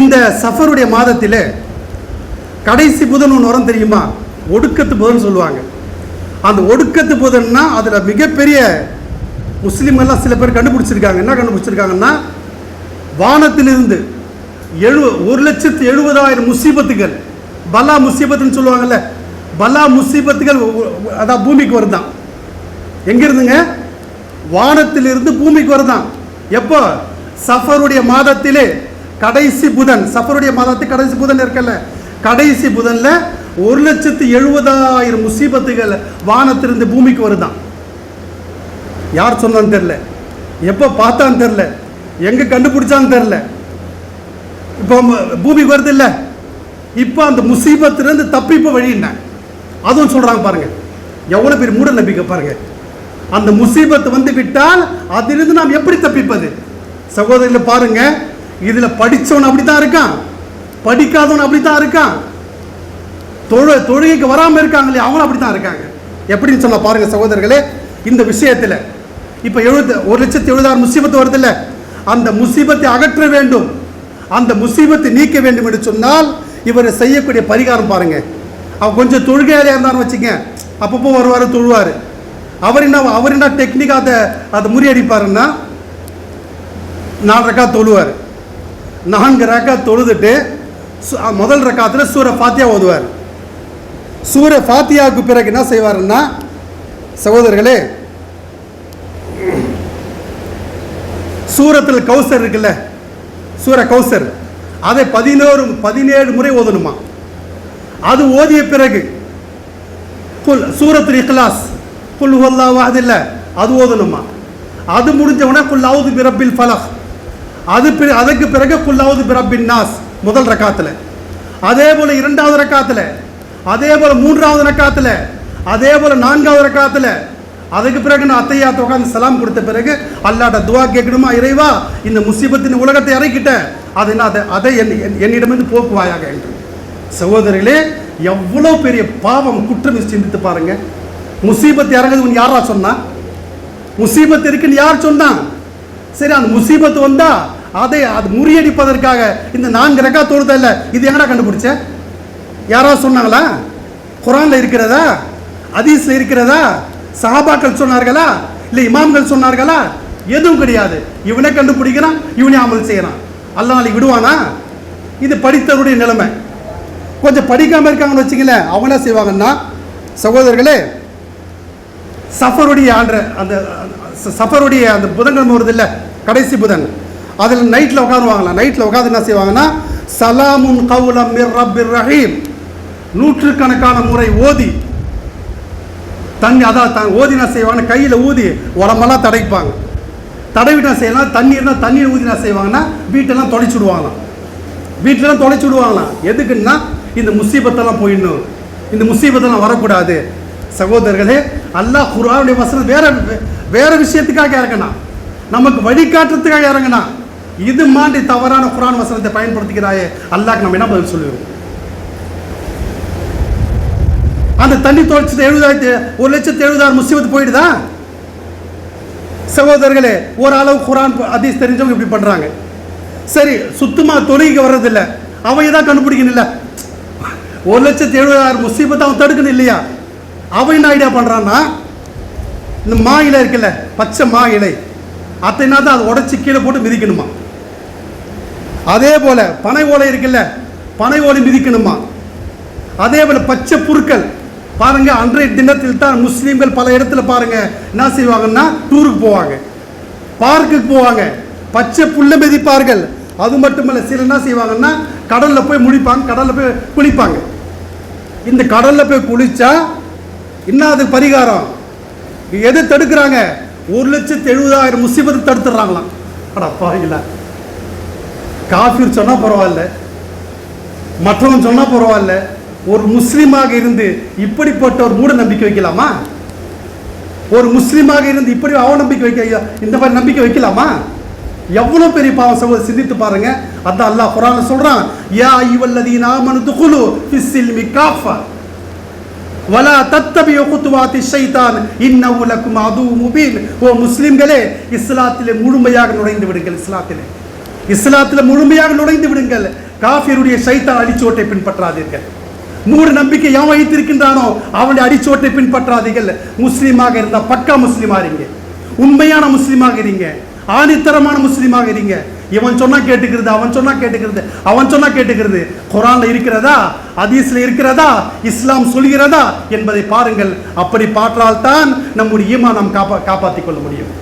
இந்த சஃபருடைய மாதத்தில் கடைசி புதன் ஒன்று வரும் தெரியுமா? ஒடுக்கத்து புதன் சொல்லுவாங்க. அந்த ஒடுக்கத்து புதன்னா அதில் மிகப்பெரிய முஸ்லீம்கள்லாம் சில பேர் கண்டுபிடிச்சிருக்காங்க. என்ன கண்டுபிடிச்சிருக்காங்கன்னா வானத்திலிருந்து எழு ஒரு லட்சத்து எழுபதாயிரம் முசீபத்துகள் பலா முசீபத்துன்னு சொல்லுவாங்கல்ல பலா முசீபத்துகள் அதான் பூமிக்கு வருதான். எங்கிருந்துங்க? வானத்திலிருந்து பூமிக்கு வருதான். எப்போ? சஃபருடைய மாதத்திலே கடைசி புதன் சஃபருடைய மாதத்து கடைசி புதன் இருக்கல்ல. கடைசி புதனில் ஒரு லட்சத்து எழுபதாயிரம் முசீபத்துகள் வானத்திலிருந்து பூமிக்கு வருதான். யார் சொன்னான்னு தெரில எப்போ பார்த்தான்னு தெரில எங்கே கண்டுபிடிச்சான்னு தெரில இப்போ பூமிக்கு வருது இல்லை. இப்போ அந்த முசீபத்திலேருந்து தப்பிப்ப வழி என்ன? அதுவும் சொல்கிறாங்க பாருங்கள் எவ்வளோ பேர் மூட நம்பிக்கை பாருங்கள் அந்த முசீபத்து வந்து விட்டால் அதிலிருந்து நாம் எப்படி தப்பிப்பது? சகோதரியில் பாருங்கள் இதில் படித்தவன் அப்படி தான் இருக்கான். படிக்காதவன் அப்படி தான் இருக்கான். தொழு தொழுகைக்கு வராமல் இருக்காங்களே அவங்களும் அப்படி தான் இருக்காங்க. எப்படின்னு சொன்னால் பாருங்கள் சகோதரர்களே இந்த விஷயத்தில் இப்போ எழுபது ஒரு லட்சத்தி எழுபதாறு முசீபத்து வருதுல்ல அந்த முசீபத்தை அகற்ற வேண்டும். அந்த முசீபத்தை நீக்க வேண்டும் என்று சொன்னால் இவர் செய்யக்கூடிய பரிகாரம் பாருங்கள் அவன் கொஞ்சம் தொழுகையாலே இருந்தான்னு வச்சுங்க அப்பப்போ வருவார் தொழுவார். அவர் என்ன அவர் என்ன டெக்னிக்காக அதை அதை முறியடிப்பாருன்னா நாலு ரக்கா தொழுவார். நான்கு ரக்கா தொழுதுட்டு சு- முதல் ரக்காத்தில் சூர ஃபாத்தியா ஓதுவார். சூர ஃபாத்தியாவுக்கு பிறகு என்ன செய்வாருன்னா சகோதரர்களே சூரத்தில் கௌசர் இருக்குல்ல சூர கௌசர் அதை பதினோரு பதினேழு முறை ஓதணுமா? அது ஓதிய பிறகு குல் சூரத்துல் இக்லாஸ் குல் ஹுவல்லாஹு இல்லை அது ஓதணுமா? அது முடிஞ்சவுடனே குல் அவுது பிரபில் ஃபலஹ் அது அதுக்கு பிறகு குல்லாவது அவுது பிரபின் நாஸ் முதல் ரக்காத்தில். அதே போல் இரண்டாவது ரக்காத்தில் அதே போல் மூன்றாவது ரக்காத்தில் அதே போல் நான்காவது ரக்காத்தில். அதுக்கு பிறகு நான் அத்தையா உட்காந்து சலாம் கொடுத்த பிறகு அல்லாட்ட துவா கேட்கணுமா இறைவா? இந்த முசீபத்தின் உலகத்தை இறக்கிட்டேன் அதை நான் அதை அதை என் என்- என்னிடமிருந்து போக்குவாயாக என்று. சகோதரிகளே எவ்வளோ பெரிய பாவம் குற்றம் சிந்தித்து பாருங்கள் முசீபத் இறங்குது யாரா சொன்னா? முசீபத் இருக்குன்னு யார் சொன்னான் சரி அந்த முசீபத்து வந்தால் அதை அது முறியடிப்பதற்காக இந்த நான்கு ரெக்கா தொழுத இது எங்கடா கண்டுபிடிச்ச? யாராவது சொன்னாங்களா? குரானில் இருக்கிறதா? அதீஸில் இருக்கிறதா? சஹாபாக்கள் சொன்னார்களா? இல்லை இமாம்கள் சொன்னார்களா? எதுவும் கிடையாது. இவனை கண்டுபிடிக்கிறான் இவனே அமல் செய்கிறான் அல்ல நாளைக்கு விடுவானா? இது படித்தவருடைய நிலைமை. கொஞ்சம் படிக்காமல் இருக்காங்கன்னு வச்சுங்களேன் அவங்க என்ன செய்வாங்கன்னா சகோதரர்களே சஃபருடைய ஆண்ட அந்த சஃபருடைய அந்த புதன்கிழமை வருது இல்லை கடைசி புதன். அதில் நைட்டில் உட்காருவாங்களாம் நைட்டில் உட்காந்து என்ன செய்வாங்கன்னா சலாமுன் கவுலம் மிர் ரப்பிர் ரஹீம். நூற்றுக்கணக்கான முறை ஓதி தண்ணி அதான் த- ஓதி என்ன செய்வாங்கன்னா கையில் ஊதி உடம்பெல்லாம் தடைப்பாங்க தடவிட்டு என்ன செய்யலாம்? தண்ணீர்னா தண்ணீர் ஊதி என்ன செய்வாங்கன்னா வீட்டெல்லாம் தொலைச்சி விடுவாங்களாம் வீட்டிலலாம் தொலைச்சி விடுவாங்களாம் எதுக்குன்னா இந்த முசீபத்தெல்லாம் போயிடணும். இந்த முசீபத்தெல்லாம் வரக்கூடாது. சகோதரர்களே அல்லாஹ் குரானுடைய வசனம் வேற வேற விஷயத்துக்காக இறங்கினா நமக்கு வழிகாட்டுறதுக்காக இறங்கினா இது மாதிரி தவறான குரான் வசனத்தை பயன்படுத்திக்கிறாயே அல்லாஹ் நம்ம என்ன பதில் சொல்லுவோம் அந்த தண்ணி தொலைச்சது எழுபதாயிரத்தி ஒரு லட்சத்து எழுபதாயிரம் முசீபத்து போயிடுதா? சகோதரர்களே ஓரளவு குரான் அதீஸ் தெரிஞ்சவங்க இப்படி பண்றாங்க. சரி சுத்தமா தொழுகைக்கு வர்றதில்லை. அவன் தான் கண்டுபிடிக்கணும் இல்லை. ஒரு லட்சத்தி எழுபதாயிரம் முசீபத்தை அவன் தடுக்கணும் இல்லையா? அவன் என்ன ஐடியா பண்ணுறான்னா இந்த மா இலை இருக்குல்ல பச்சை மா இலை அத்தைனா தான் அதை உடச்சி கீழே போட்டு மிதிக்கணுமா? அதே போல் பனை ஓலை இருக்குல்ல பனை ஓலை மிதிக்கணுமா? அதே போல் பச்சை புற்கள் பாருங்க அன்றைய தினத்தில் தான் முஸ்லீம்கள் பல இடத்துல பாருங்க என்ன செய்வாங்கன்னா டூருக்கு போவாங்க. பார்க்குக்கு போவாங்க. பச்சை புல்ல மிதிப்பார்கள். அது மட்டுமல்ல சில என்ன செய்வாங்கன்னா கடலில் போய் முடிப்பாங்க கடலில் போய் குளிப்பாங்க. இந்த கடலில் போய் குளித்தா என்ன அதுக்கு பரிகாரம் எது தடுக்கிறாங்க? ஒரு லட்சத்து எழுபதாயிரம் முசிபத்து தடுத்துடுறாங்களாம். அடப்பா இல்லை காஃபிர் சொன்னால் பரவாயில்ல. மற்றவன் சொன்னால் பரவாயில்ல. ஒரு முஸ்லீமாக இருந்து இப்படிப்பட்ட ஒரு மூட நம்பிக்கை வைக்கலாமா? ஒரு முஸ்லீமாக இருந்து இப்படி அவநம்பிக்கை வைக்க இந்த மாதிரி நம்பிக்கை வைக்கலாமா? எவ்வளோ பெரிய பாவம் சகோதரி சிந்தித்து பாருங்க. அதான் அல்லாஹ் குரான்ல சொல்கிறான் யா இவல்லதீனா மனு துகுலு ஃபிஸ்ஸில்மி காஃபா. வலா தத்தபியு குத்துவாத்தி ஷைத்தான் இன்ன லக்கும் அது முபீன் ஓ முஸ்லிம்களே இஸ்லாத்திலே முழுமையாக நுழைந்து விடுங்கள் இஸ்லாத்திலே இஸ்லாத்தில் முழுமையாக நுழைந்து விடுங்கள் காஃபியருடைய சைத்தான் அடிச்சோட்டை பின்பற்றாதீர்கள் மூட நம்பிக்கை எவன் வைத்திருக்கின்றானோ அவனுடைய அடிச்சோட்டை பின்பற்றாதீர்கள் முஸ்லீமாக இருந்தால் பக்கா முஸ்லீமாக இருங்க உண்மையான முஸ்லீமாக இருங்க ஆணித்தரமான முஸ்லீமாக இருங்க இவன் சொன்னா கேட்டுக்கிறது அவன் சொன்னா கேட்டுக்கிறது அவன் சொன்னா கேட்டுக்கிறது. குரான்ல இருக்கிறதா? அதீஸில் இருக்கிறதா? இஸ்லாம் சொல்கிறதா? என்பதை பாருங்கள். அப்படி பாற்றால்தான் நம்முடைய ஈமா நாம் காப்பா காப்பாற்றிக் கொள்ள முடியும்.